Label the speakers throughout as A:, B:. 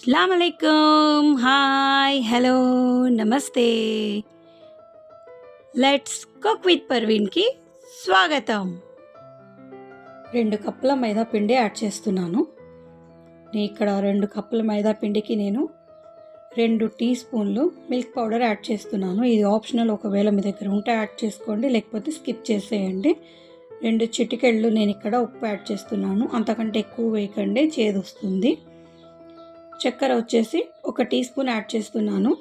A: అస్సలామలైకుం hi hello నమస్తే. Let's cook with పర్వీన్కి స్వాగతం. రెండు కప్పుల మైదా పిండి యాడ్ చేస్తున్నాను. నేను ఇక్కడ రెండు కప్పుల మైదా పిండికి నేను రెండు టీ స్పూన్లు మిల్క్ పౌడర్ యాడ్ చేస్తున్నాను. ఇది ఆప్షనల్ ఒకవేళ మీ దగ్గర ఉంటే యాడ్ చేసుకోండి లేకపోతే స్కిప్ చేసేయండి. రెండు చిటికెళ్ళు నేను ఇక్కడ ఉప్పు యాడ్ చేస్తున్నాను. అంతకంటే ఎక్కువ వేయకండి చేదు వస్తుంది చక్కెర వచ్చేసి ఒక టీ స్పూన్ యాడ్ చేస్తున్నాను.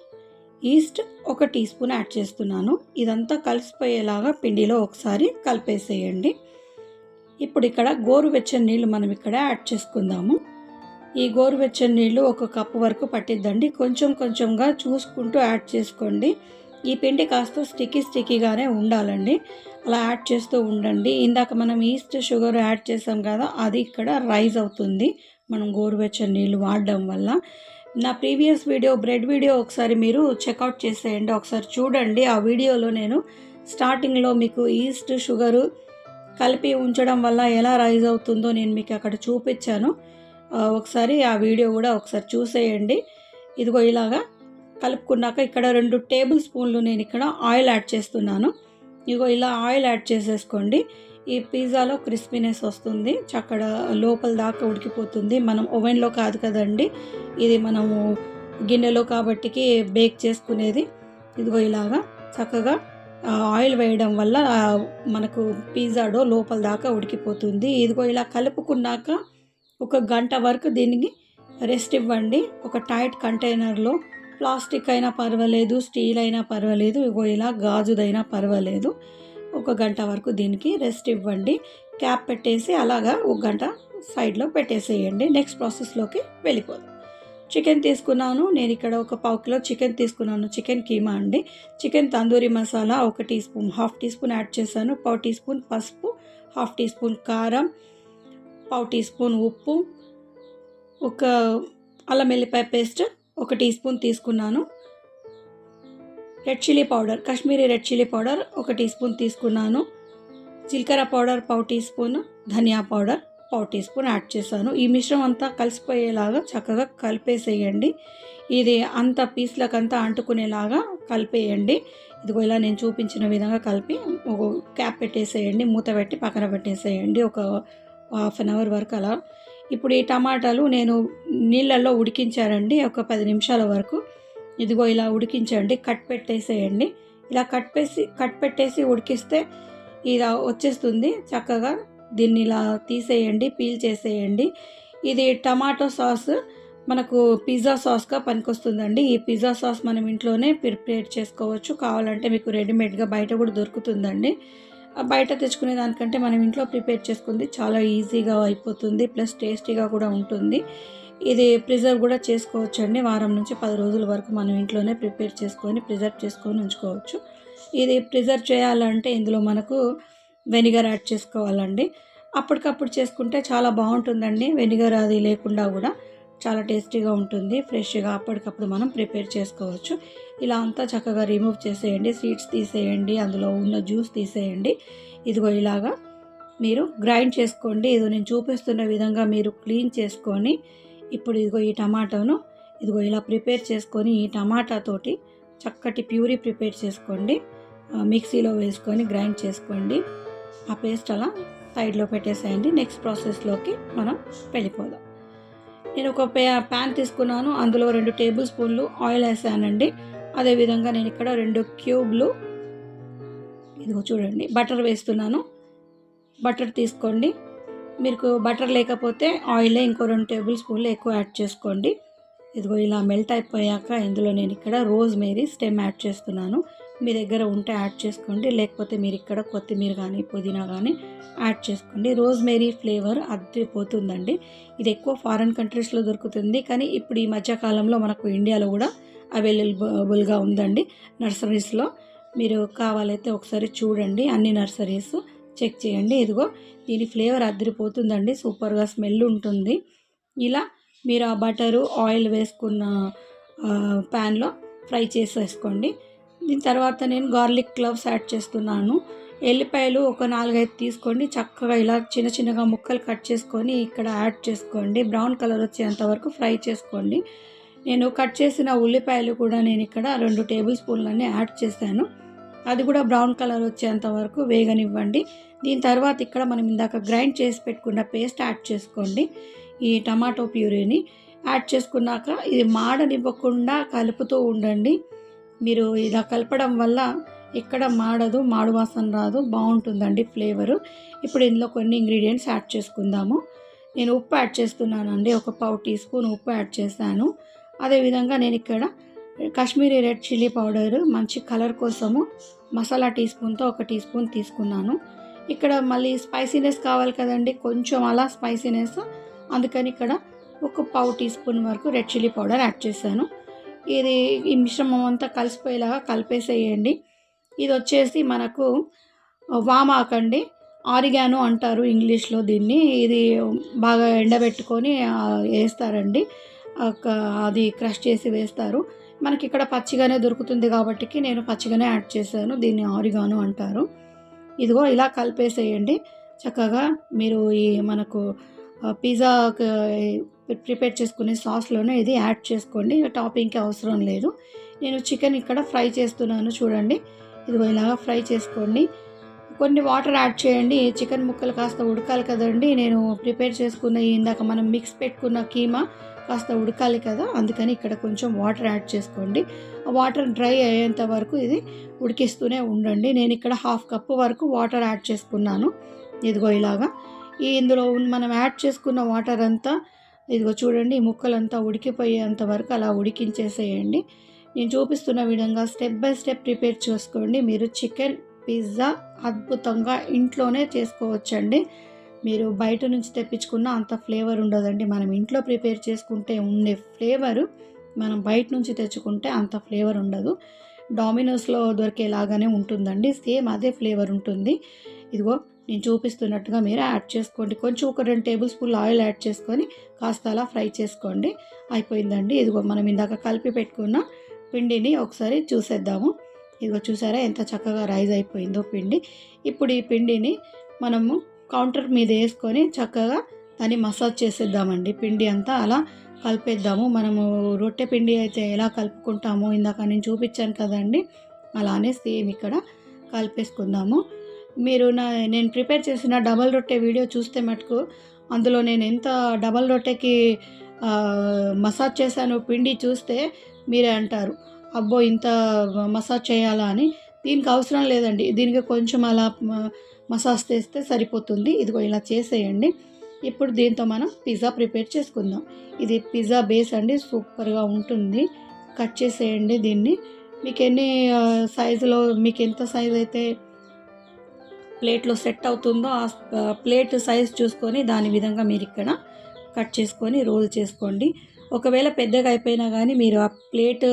A: ఈస్ట్ ఒక టీ స్పూన్ యాడ్ చేస్తున్నాను. ఇదంతా కలిసిపోయేలాగా పిండిలో ఒకసారి కలిపేసేయండి. ఇప్పుడు ఇక్కడ గోరువెచ్చని నీళ్ళు మనం ఇక్కడ యాడ్ చేసుకుందాము. ఈ గోరువెచ్చని నీళ్ళు ఒక కప్పు వరకు పట్టిద్దండి. కొంచెం కొంచెంగా చూసుకుంటూ యాడ్ చేసుకోండి. ఈ పిండి కాస్త స్టిక్కీ స్టిక్కీగానే ఉండాలండి. అలా యాడ్ చేస్తూ ఉండండి. ఇందాక మనం ఈస్ట్ షుగర్ యాడ్ చేసాం కదా అది ఇక్కడ రైజ్ అవుతుంది. మనం గోరువెచ్చని నీళ్ళు వాడడం వల్ల. నా ప్రీవియస్ వీడియో బ్రెడ్ వీడియో ఒకసారి మీరు చెక్అవుట్ చేసేయండి. ఒకసారి చూడండి. ఆ వీడియోలో నేను స్టార్టింగ్లో మీకు ఈస్ట్ షుగరు కలిపి ఉంచడం వల్ల ఎలా రైజ్ అవుతుందో నేను మీకు అక్కడ చూపించాను. ఒకసారి ఆ వీడియో కూడా ఒకసారి చూసేయండి. ఇదిగో ఇలాగా కలుపుకున్నాక ఇక్కడ రెండు టేబుల్ స్పూన్లు నేను ఇక్కడ ఆయిల్ యాడ్ చేస్తున్నాను. ఇదిగో ఇలా ఆయిల్ యాడ్ చేసేసుకోండి. ఈ పిజ్జాలో క్రిస్పీనెస్ వస్తుంది. చక్కడ లోపల దాకా ఉడికిపోతుంది. మనం ఓవెన్లో కాదు కదండి. ఇది మనము గిన్నెలో కాబట్టికి బేక్ చేసుకునేది. ఇదిగో ఇలాగా చక్కగా ఆయిల్ వేయడం వల్ల మనకు పిజ్జా డో లోపల దాకా ఉడికిపోతుంది. ఇదిగో ఇలా కలుపుకున్నాక ఒక గంట వరకు దీనికి రెస్ట్ ఇవ్వండి. ఒక టైట్ కంటైనర్లో ప్లాస్టిక్ అయినా పర్వాలేదు స్టీల్ అయినా పర్వాలేదు ఇగో ఇలా గాజుదైనా పర్వాలేదు. ఒక గంట వరకు దీనికి రెస్ట్ ఇవ్వండి. క్యాప్ పెట్టేసి అలాగా ఒక గంట సైడ్లో పెట్టేసేయండి. నెక్స్ట్ ప్రాసెస్లోకి వెళ్ళిపోదాం. చికెన్ తీసుకున్నాను. నేను ఇక్కడ ఒక పావు కిలో చికెన్ తీసుకున్నాను. చికెన్ కీమా అండి. చికెన్ తందూరి మసాలా ఒక teaspoon half teaspoon add చేశాను. పావు టీ స్పూన్ పసుపు హాఫ్ టీ స్పూన్ కారం పావు టీ స్పూన్ ఉప్పు ఒక అల్లం వెల్లిపాయ పేస్ట్ ఒక టీ స్పూన్ తీసుకున్నాను. Red chilli powder Kashmiri red chilli powder ఒక టీ స్పూన్ తీసుకున్నాను. జీలకర్ర పౌడర్ పావు టీ స్పూన్ ధనియా పౌడర్ పావు టీ స్పూన్ యాడ్ చేశాను. ఈ మిశ్రమం అంతా కలిసిపోయేలాగా చక్కగా కలిపేసేయండి. ఇది అంత పీస్లకంతా అంటుకునేలాగా కలిపేయండి. ఇదిగో ఇలా నేను చూపించిన విధంగా కలిపి ఒక క్యాప్ పెట్టేసేయండి మూత పెట్టి పక్కన పెట్టేసేయండి. ఒక హాఫ్ అన్ అవర్ వరకు అలా. ఇప్పుడు ఈ టమాటాలు నేను నీళ్ళల్లో ఉడికించానండి ఒక పది నిమిషాల వరకు. ఇదిగో ఇలా ఉడికించండి కట్ పెట్టేసేయండి. ఇలా కట్ పేసి కట్ పెట్టేసి ఉడికిస్తే ఇలా వచ్చేస్తుంది. చక్కగా దీన్ని ఇలా తీసేయండి పీల్ చేసేయండి. ఇది టమాటో సాస్ మనకు పిజ్జా సాస్గా పనికొస్తుందండి. ఈ పిజ్జా సాస్ మనం ఇంట్లోనే ప్రిపేర్ చేసుకోవచ్చు. కావాలంటే మీకు రెడీమేడ్గా బయట కూడా దొరుకుతుందండి. ఆ బయట తెచ్చుకునే దానికంటే మనం ఇంట్లో ప్రిపేర్ చేసుకుంది చాలా ఈజీగా అయిపోతుంది ప్లస్ టేస్టీగా కూడా ఉంటుంది. ఇది ప్రిజర్వ్ కూడా చేసుకోవచ్చు అండి వారం నుంచి పది రోజుల వరకు మనం ఇంట్లోనే ప్రిపేర్ చేసుకొని ప్రిజర్వ్ చేసుకొని ఉంచుకోవచ్చు. ఇది ప్రిజర్వ్ చేయాలంటే ఇందులో మనకు వెనిగర్ యాడ్ చేసుకోవాలండి. అప్పటికప్పుడు చేసుకుంటే చాలా బాగుంటుందండి. వెనిగర్ అది లేకుండా కూడా చాలా టేస్టీగా ఉంటుంది. ఫ్రెష్గా అప్పటికప్పుడు మనం ప్రిపేర్ చేసుకోవచ్చు. ఇలా అంతా చక్కగా రిమూవ్ చేసేయండి. సీడ్స్ తీసేయండి. అందులో ఉన్న జ్యూస్ తీసేయండి. ఇదిగో ఇలాగా మీరు గ్రైండ్ చేసుకోండి. ఇది నేను చూపిస్తున్న విధంగా మీరు క్లీన్ చేసుకొని ఇప్పుడు ఇదిగో ఈ టమాటాను ఇదిగో ఇలా ప్రిపేర్ చేసుకొని ఈ టమాటాతోటి చక్కటి ప్యూరీ ప్రిపేర్ చేసుకోండి. మిక్సీలో వేసుకొని గ్రైండ్ చేసుకోండి. ఆ పేస్ట్ అలా సైడ్లో పెట్టేసేయండి. నెక్స్ట్ ప్రాసెస్లోకి మనం వెళ్ళిపోదాం. నేను ఒక పే ప్యాన్ తీసుకున్నాను. అందులో రెండు టేబుల్ స్పూన్లు ఆయిల్ వేసానండి. అదేవిధంగా నేను ఇక్కడ రెండు క్యూబ్లు ఇదిగో చూడండి బటర్ వేస్తున్నాను. బటర్ తీసుకోండి. మీకు బటర్ లేకపోతే ఆయిలే ఇంకో రెండు టేబుల్ స్పూన్లు ఎక్కువ యాడ్ చేసుకోండి. ఇదిగో ఇలా మెల్ట్ అయిపోయాక ఇందులో నేను ఇక్కడ రోజ్ మేరీ స్టెమ్ యాడ్ చేస్తున్నాను. మీ దగ్గర ఉంటే యాడ్ చేసుకోండి. లేకపోతే మీరు ఇక్కడ కొత్తిమీర కానీ పుదీనా కానీ యాడ్ చేసుకోండి. రోజ్ మేరీ ఫ్లేవర్ అద్దిపోతుందండి ఇది ఎక్కువ ఫారెన్ కంట్రీస్లో దొరుకుతుంది. కానీ ఇప్పుడు ఈ మధ్యకాలంలో మనకు ఇండియాలో కూడా అవైలబుల్గా ఉందండి నర్సరీస్లో. మీరు కావాలైతే ఒకసారి చూడండి అన్ని నర్సరీస్. చెక్ చేయండి. ఇదిగో దీని ఫ్లేవర్ అదిరిపోతుందండి సూపర్గా స్మెల్ ఉంటుంది. ఇలా మీరు ఆ బటరు ఆయిల్ వేసుకున్న ప్యాన్లో ఫ్రై చేసేసుకోండి. దీని తర్వాత నేను గార్లిక్ క్లవ్స్ యాడ్ చేస్తున్నాను. ఎల్లిపాయలు ఒక నాలుగైదు తీసుకోండి. చక్కగా ఇలా చిన్న చిన్నగా ముక్కలు కట్ చేసుకొని ఇక్కడ యాడ్ చేసుకోండి. బ్రౌన్ కలర్ వచ్చేంత వరకు ఫ్రై చేసుకోండి. నేను కట్ చేసిన ఉల్లిపాయలు కూడా నేను ఇక్కడ రెండు టేబుల్ స్పూన్లన్నీ యాడ్ చేశాను. అది కూడా బ్రౌన్ కలర్ వచ్చేంత వరకు వేగనివ్వండి. దీని తర్వాత ఇక్కడ మనం ఇందాక గ్రైండ్ చేసి పెట్టుకున్న పేస్ట్ యాడ్ చేసుకోండి. ఈ టమాటో ప్యూరీని యాడ్ చేసుకున్నాక ఇది మాడనివ్వకుండా కలుపుతూ ఉండండి. మీరు ఇలా కలపడం వల్ల ఎక్కడ మాడదు మాడు వాసన రాదు బాగుంటుందండి ఫ్లేవరు. ఇప్పుడు ఇందులో కొన్ని ఇంగ్రీడియంట్స్ యాడ్ చేసుకుందాము. నేను ఉప్పు యాడ్ చేస్తున్నానండి ఒక పావు టీ స్పూన్ ఉప్పు యాడ్ చేశాను. అదేవిధంగా నేను ఇక్కడ కాశ్మీరీ రెడ్ చిల్లీ పౌడర్ మంచి కలర్ కోసము మసాలా టీ స్పూన్తో ఒక టీ స్పూన్ తీసుకున్నాను. ఇక్కడ మళ్ళీ స్పైసీనెస్ కావాలి కదండి కొంచెం అలా స్పైసీనెస్ అందుకని ఇక్కడ ఒక పావు టీ స్పూన్ వరకు రెడ్ చిల్లీ పౌడర్ యాడ్ చేశాను. ఇది ఈ మిశ్రమం అంతా కలిసిపోయేలాగా కలిపేసేయండి. ఇది వచ్చేసి మనకు వామాకండి ఆరిగాను అంటారు ఇంగ్లీష్లో దీన్ని. ఇది బాగా ఎండబెట్టుకొని వేస్తారండి. అది క్రష్ చేసి వేస్తారు. మనకి ఇక్కడ పచ్చిగానే దొరుకుతుంది కాబట్టి నేను పచ్చిగానే యాడ్ చేశాను. దీన్ని ఆరిగాను అంటారు. ఇదిగో ఇలా కలిపేసేయండి. చక్కగా మీరు ఈ మనకు పిజ్జా ప్రిపేర్ చేసుకునే సాస్లోనే ఇది యాడ్ చేసుకోండి. టాపింగ్కి అవసరం లేదు. నేను చికెన్ ఇక్కడ ఫ్రై చేస్తున్నాను చూడండి. ఇదిగో ఇలాగా ఫ్రై చేసుకోండి. కొన్ని వాటర్ యాడ్ చేయండి. చికెన్ ముక్కలు కాస్త ఉడకాలి కదండి. నేను ప్రిపేర్ చేసుకున్న ఇందాక మనం మిక్స్ పెట్టుకున్న కీమా కాస్త ఉడకాలి కదా. అందుకని ఇక్కడ కొంచెం వాటర్ యాడ్ చేసుకోండి. వాటర్ డ్రై అయ్యేంత వరకు ఇది ఉడికిస్తూనే ఉండండి. నేను ఇక్కడ హాఫ్ కప్పు వరకు వాటర్ యాడ్ చేసుకున్నాను. ఇదిగో ఇలాగా. ఈ ఇందులో మనం యాడ్ చేసుకున్న వాటర్ అంతా ఇదిగో చూడండి ఈ ముక్కలంతా ఉడికిపోయేంత వరకు అలా ఉడికించేసేయండి. నేను చూపిస్తున్న విధంగా స్టెప్ బై స్టెప్ ప్రిపేర్ చేసుకోండి. మీరు చికెన్ పిజ్జా అద్భుతంగా ఇంట్లోనే చేసుకోవచ్చండి. మీరు బయట నుంచి తెప్పించుకున్న అంత ఫ్లేవర్ ఉండదండి. మనం ఇంట్లో ప్రిపేర్ చేసుకుంటే ఉండే ఫ్లేవరు మనం బయట నుంచి తెచ్చుకుంటే అంత ఫ్లేవర్ ఉండదు. డామినోస్లో దొరికేలాగానే ఉంటుందండి. సేమ్ అదే ఫ్లేవర్ ఉంటుంది. ఇదిగో నేను చూపిస్తున్నట్టుగా మీరు యాడ్ చేసుకోండి. కొంచెం ఒక రెండు టేబుల్ స్పూన్లు ఆయిల్ యాడ్ చేసుకొని కాస్త అలా ఫ్రై చేసుకోండి. అయిపోయిందండి. ఇదిగో మనం ఇందాక కలిపి పెట్టుకున్న పిండిని ఒకసారి చూసేద్దాము. ఇదిగో చూసారా ఎంత చక్కగా రైజ్ అయిపోయిందో పిండి. ఇప్పుడు ఈ పిండిని మనము కౌంటర్ మీద వేసుకొని చక్కగా దాన్ని మసాజ్ చేసేద్దామండి. పిండి అంతా అలా కలిపేద్దాము. మనము రొట్టె పిండి అయితే ఎలా కలుపుకుంటామో ఇందాక నేను చూపించాను కదండి. అలానే సేమ్ ఇక్కడ కలిపేసుకుందాము. మీరు నా నేను ప్రిపేర్ చేసిన డబల్ రొట్టె వీడియో చూస్తే మటుకు అందులో నేను ఎంత డబల్ రొట్టెకి మసాజ్ చేశాను పిండి చూస్తే మీరే అంటారు. అబ్బో ఇంత మసాజ్ చేయాలా అని. దీనికి అవసరం లేదండి. దీనికి కొంచెం అలా మసాజ్ చేస్తే సరిపోతుంది. ఇదిగో ఇలా చేసేయండి. ఇప్పుడు దీంతో మనం పిజ్జా ప్రిపేర్ చేసుకుందాం. ఇది పిజ్జా బేస్ అండి. సూపర్గా ఉంటుంది. కట్ చేసేయండి దీన్ని. మీకు ఎన్ని సైజులో మీకు ఎంత సైజ్ అయితే ప్లేట్లో సెట్ అవుతుందో ఆ ఆ, ప్లేట్ సైజ్ చూసుకొని దాని విధంగా మీరు ఇక్కడ కట్ చేసుకొని రోల్ చేసుకోండి. ఒకవేళ పెద్దగా అయిపోయినా కానీ మీరు ఆ ప్లేట్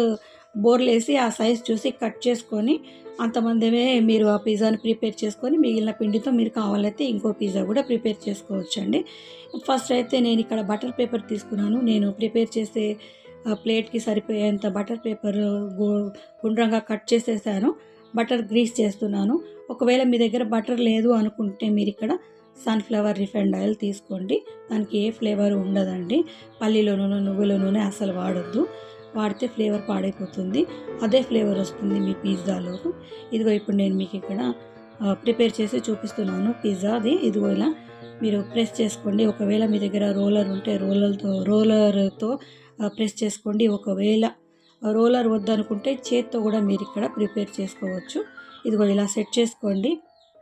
A: బోర్లేసి ఆ సైజ్ చూసి కట్ చేసుకొని అంతమందిమే మీరు ఆ పిజ్జాని ప్రిపేర్ చేసుకొని మిగిలిన పిండితో మీరు కావాలైతే ఇంకో పిజ్జా కూడా ప్రిపేర్ చేసుకోవచ్చండి. ఫస్ట్ అయితే నేను ఇక్కడ బటర్ పేపర్ తీసుకున్నాను. నేను ప్రిపేర్ చేసే ఆ ప్లేట్కి సరిపోయేంత బటర్ పేపర్ గుండ్రంగా కట్ చేసేసాను. బటర్ గ్రీస్ చేస్తున్నాను. ఒకవేళ మీ దగ్గర బటర్ లేదు అనుకుంటే మీరు ఇక్కడ సన్ఫ్లవర్ రిఫైండ్ ఆయిల్ తీసుకోండి. దానికి ఏ ఫ్లేవర్ ఉండదండి. పల్లీలో నూనె నువ్వుల నూనె అసలు వాడొద్దు. వాడితే ఫ్లేవర్ పాడైపోతుంది. అదే ఫ్లేవర్ వస్తుంది మీ పిజ్జాలో. ఇదిగో ఇప్పుడు నేను మీకు ఇక్కడ ప్రిపేర్ చేసి చూపిస్తున్నాను పిజ్జాది ఇదిగో ఇలా మీరు ప్రెస్ చేసుకోండి. ఒకవేళ మీ దగ్గర రోలర్ ఉంటే రోలర్తో రోలర్తో ప్రెస్ చేసుకోండి. ఒకవేళ రోలర్ వద్దనుకుంటే చేత్తో కూడా మీరు ఇక్కడ ప్రిపేర్ చేసుకోవచ్చు. ఇదిగో ఇలా సెట్ చేసుకోండి.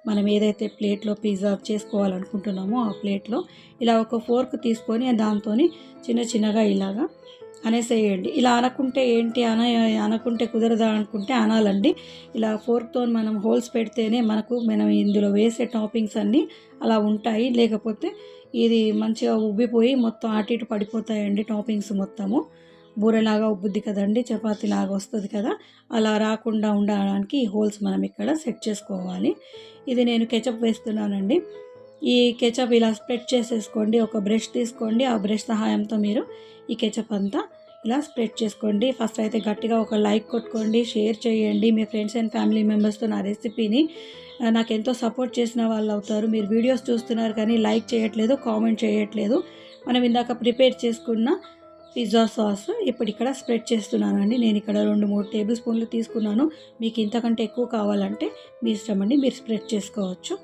A: మనం ఏదైతే ప్లేట్లో పిజ్జా చేసుకోవాలనుకుంటున్నామో ఆ ప్లేట్లో ఇలా ఒక ఫోర్క్ తీసుకొని దాంతో చిన్న చిన్నగా ఇలాగా అనేసేయండి. ఇలా అనకుంటే ఏంటి? అన అనకుంటే కుదరదా అనుకుంటే అనాలండి. ఇలా ఫోర్క్తో మనం హోల్స్ పెడితేనే మనకు మనం ఇందులో వేసే టాపింగ్స్ అన్నీ అలా ఉంటాయి. లేకపోతే ఇది మంచిగా ఉబ్బిపోయి మొత్తం అటు ఇటు పడిపోతాయండి టాపింగ్స్ మొత్తము. బూరెలాగా ఉబ్బుద్ది కదండి చపాతీ లాగా వస్తుంది కదా. అలా రాకుండా ఉండడానికి ఈ హోల్స్ మనం ఇక్కడ సెట్ చేసుకోవాలి. ఇది నేను కెచప్ వేస్తున్నానండి. ఈ కెచప్ ఇలా స్ప్రెడ్ చేసేసుకోండి ఒక బ్రష్ తీసుకోండి ఆ బ్రష్ సహాయంతో మీరు ఈ కెచప్ అంతా ఇలా స్ప్రెడ్ చేసుకోండి. ఫస్ట్ అయితే గట్టిగా ఒక లైక్ కొట్టుకోండి షేర్ చేయండి. మీ ఫ్రెండ్స్ అండ్ ఫ్యామిలీ మెంబర్స్తో నా రెసిపీని నాకు ఎంతో సపోర్ట్ చేసిన వాళ్ళు అవుతారు. మీరు వీడియోస్ చూస్తున్నారు కానీ లైక్ చేయట్లేదు కామెంట్ చేయట్లేదు. మనం ఇందాక ప్రిపేర్ చేసుకున్న పిజ్జా సాస్ ఇప్పుడు ఇక్కడ స్ప్రెడ్ చేస్తున్నానండి. నేను ఇక్కడ రెండు మూడు టేబుల్ స్పూన్లు తీసుకున్నాను. మీకు ఇంతకంటే ఎక్కువ కావాలంటే మీ ఇష్టం అండి మీరు స్ప్రెడ్ చేసుకోవచ్చు.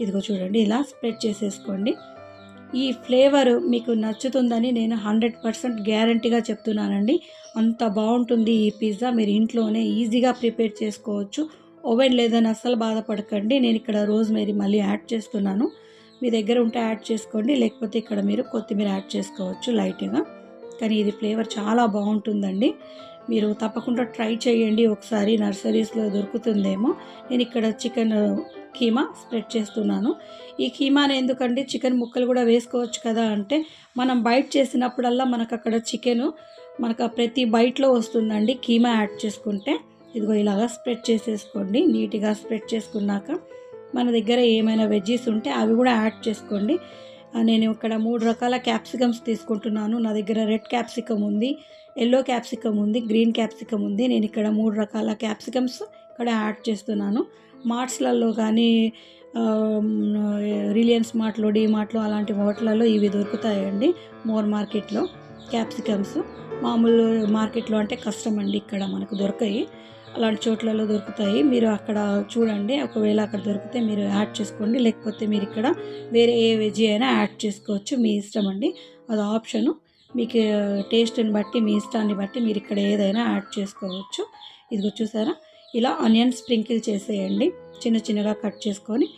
A: ఇదిగో చూడండి ఇలా స్ప్రెడ్ చేసేసుకోండి. ఈ ఫ్లేవర్ మీకు నచ్చుతుందని నేను హండ్రెడ్ పర్సెంట్ గ్యారంటీగా చెప్తున్నానండి. అంత బాగుంటుంది ఈ పిజ్జా మీరు ఇంట్లోనే ఈజీగా ప్రిపేర్ చేసుకోవచ్చు. ఓవెన్ లేదని అస్సలు బాధపడకండి. నేను ఇక్కడ రోజ్మేరీ మళ్ళీ యాడ్ చేస్తున్నాను. మీ దగ్గర ఉంటే యాడ్ చేసుకోండి. లేకపోతే ఇక్కడ మీరు కొత్తిమీర యాడ్ చేసుకోవచ్చు లైట్గా కానీ ఇది ఫ్లేవర్ చాలా బాగుంటుందండి. మీరు తప్పకుండా ట్రై చేయండి. ఒకసారి నర్సరీస్లో దొరుకుతుందేమో. నేను ఇక్కడ చికెన్ కీమా స్ప్రెడ్ చేస్తున్నాను. ఈ కీమాని ఎందుకంటే చికెన్ ముక్కలు కూడా వేసుకోవచ్చు కదా అంటే మనం బైట్ చేసినప్పుడల్లా మనకు అక్కడ చికెను మనకు ప్రతి బైట్లో వస్తుందండి కీమా యాడ్ చేసుకుంటే. ఇదిగో ఇలాగా స్ప్రెడ్ చేసేసుకోండి. నీట్గా స్ప్రెడ్ చేసుకున్నాక మన దగ్గర ఏమైనా వెజ్జీస్ ఉంటే అవి కూడా యాడ్ చేసుకోండి. నేను ఇక్కడ మూడు రకాల క్యాప్సికమ్స్ తీసుకుంటున్నాను. నా దగ్గర రెడ్ క్యాప్సికమ్ ఉంది ఎల్లో క్యాప్సికమ్ ఉంది గ్రీన్ క్యాప్సికమ్ ఉంది. నేను ఇక్కడ మూడు రకాల క్యాప్సికమ్స్ ఇక్కడ యాడ్ చేస్తున్నాను. మార్ట్స్లలో కానీ రిలయన్స్ మార్ట్లో మార్ట్లో అలాంటి హోటళ్ళలో ఇవి దొరుకుతాయండి మోర్ మార్కెట్లో. క్యాప్సికమ్స్ మామూలు మార్కెట్లో అంటే కష్టం అండి ఇక్కడ మనకు దొరకాయి. అలాంటి చోట్లలో దొరుకుతాయి. మీరు అక్కడ చూడండి. ఒకవేళ అక్కడ దొరికితే మీరు యాడ్ చేసుకోండి. లేకపోతే మీరు ఇక్కడ వేరే ఏ వెజ్ అయినా యాడ్ చేసుకోవచ్చు. మీ ఇష్టం అండి. అది ఆప్షను. మీకు టేస్ట్ని బట్టి మీ ఇష్టాన్ని బట్టి మీరు ఇక్కడ ఏదైనా యాడ్ చేసుకోవచ్చు. ఇదిగో చూసారా? ఇలా ఆనియన్ స్ప్రింకిల్ చేసేయండి. చిన్న చిన్నగా కట్ చేసుకొని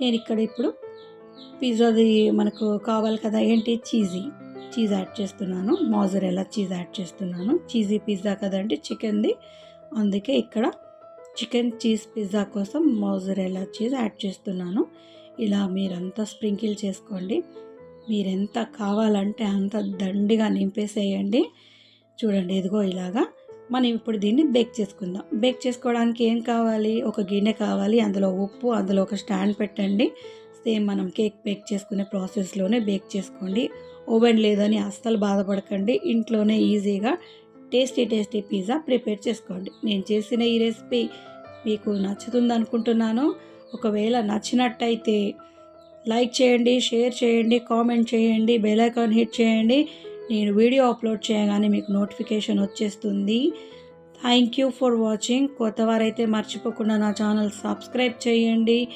A: నేను ఇక్కడ ఇప్పుడు పిజ్జాది మనకు కావాలి కదా ఏంటి? చీజీ. చీజ్ యాడ్ చేస్తున్నాను. మోజరెలా చీజ్ యాడ్ చేస్తున్నాను. చీజీ పిజ్జా కదండి చికెన్ది. అందుకే ఇక్కడ చికెన్ చీజ్ పిజ్జా కోసం మోజరెలా చీజ్ యాడ్ చేస్తున్నాను. ఇలా మీరంతా స్ప్రింకిల్ చేసుకోండి. మీరెంత కావాలంటే అంత దండిగా నింపేసేయండి. చూడండి ఇదిగో ఇలాగా మనం ఇప్పుడు దీన్ని బేక్ చేసుకుందాం. బేక్ చేసుకోవడానికి ఏం కావాలి? ఒక గిన్నె కావాలి అందులో ఉప్పు అందులో ఒక స్టాండ్ పెట్టండి. సేమ్ మనం కేక్ బేక్ చేసుకునే ప్రాసెస్లోనే బేక్ చేసుకోండి. ఓవెన్ లేదని అస్సలు బాధపడకండి. ఇంట్లోనే ఈజీగా టేస్టీ టేస్టీ పిజ్జా ప్రిపేర్ చేసుకోండి. నేను చేసిన ఈ రెసిపీ మీకు నచ్చుతుంది అనుకుంటున్నాను. ఒకవేళ నచ్చినట్టయితే లైక్ చేయండి షేర్ చేయండి కామెంట్ చేయండి బెల్ ఐకాన్ హిట్ చేయండి. నేను వీడియో అప్లోడ్ చేయగానే మీకు నోటిఫికేషన్ వచ్చేస్తుంది. థ్యాంక్ యూ ఫర్ వాచింగ్ కొత్త వారైతే మర్చిపోకుండా నా ఛానల్ సబ్స్క్రైబ్ చేయండి.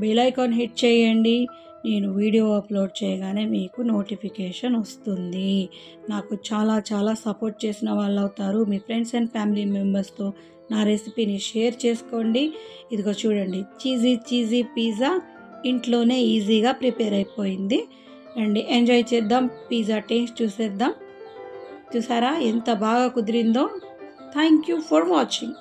A: బెల్ ఐకాన్ హిట్ చేయండి. నేను వీడియో అప్లోడ్ చేయగానే మీకు నోటిఫికేషన్ వస్తుంది. నాకు చాలా చాలా సపోర్ట్ చేసిన వాళ్ళు అవుతారు. మీ ఫ్రెండ్స్ అండ్ ఫ్యామిలీ మెంబర్స్తో నా రెసిపీని షేర్ చేసుకోండి. ఇదిగో చూడండి. చీజీ చీజీ పిజ్జా ఇంట్లోనే ఈజీగా ప్రిపేర్ అయిపోయింది. రండి ఎంజాయ్ చేద్దాం. పిజ్జా టేస్ట్ చూసేద్దాం. చూసారా? ఎంత బాగా కుదిరిందో. Thank you for watching.